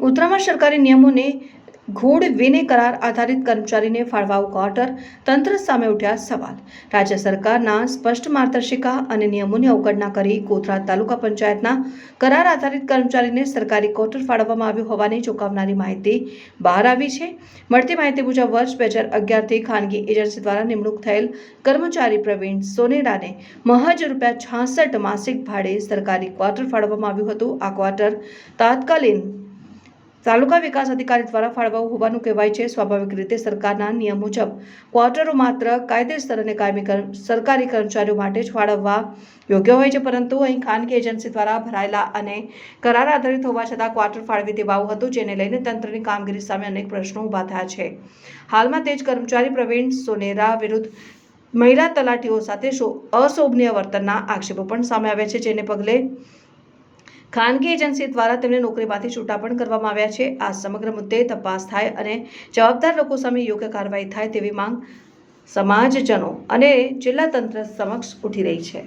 વડોદરામાં સરકારી નિયમોને ઘોડ વિને કરાર આધારિત કર્મચારીને ફાળવાવ ક્વાર્ટર તંત્ર સામે ઉઠ્યા સવાલ. રાજ્ય સરકારના સ્પષ્ટ માર્ગદર્શિકા અને નિયમોની અવગણના કરી કોથરા તાલુકા પંચાયતના કરાર આધારિત કર્મચારીને સરકારી ક્વાર્ટર ફાળવવામાં આવ્યું હોવાની ચોંકાવનારી માહિતી બહાર આવી છે. મળતી માહિતી મુજબ, વર્ષ બે હજાર અગિયારથી ખાનગી એજન્સી દ્વારા નિમણૂક થયેલ કર્મચારી પ્રવીણ સોનેરાને મહજ રૂપિયા છાસઠ માસિક ભાડે સરકારી ક્વાર્ટર ફાળવવામાં આવ્યું હતું. આ ક્વાર્ટર તાત્કાલિન તાલુકા વિકાસ અધિકારી દ્વારા ફાળવવું હોવાનું કહેવાય છે. સ્વાભાવિક રીતે સરકારના નિયમ મુજબ ક્વાર્ટરો માત્ર કાયદેસર અને કાયમી સરકારી કર્મચારીઓ માટે જ ફાળવવા યોગ્ય હોય છે. પરંતુ અહીં ખાનગી એજન્સી દ્વારા ભરાયેલા અને કરાર આધારિત હોવા છતાં ક્વાર્ટર ફાળવી દેવાયું હતું, જેને લઈને તંત્રની કામગીરી સામે અનેક પ્રશ્નો ઊભા થયા છે. હાલમાં તે જ કર્મચારી પ્રવીણ સોનેરા વિરુદ્ધ મહિલા તલાટીઓ સાથે અશોભનીય વર્તનના આક્ષેપો પણ સામે આવ્યા છે, જેને પગલે ખાનગી એજન્સી દ્વારા તેમને નોકરીમાંથી છૂટા પણ કરવામાં આવ્યા છે. આ સમગ્ર મુદ્દે તપાસ થાય અને જવાબદાર લોકો સામે યોગ્ય કાર્યવાહી થાય તેવી માંગ સમાજજનો અને જિલ્લા તંત્ર સમક્ષ ઉઠી રહી છે.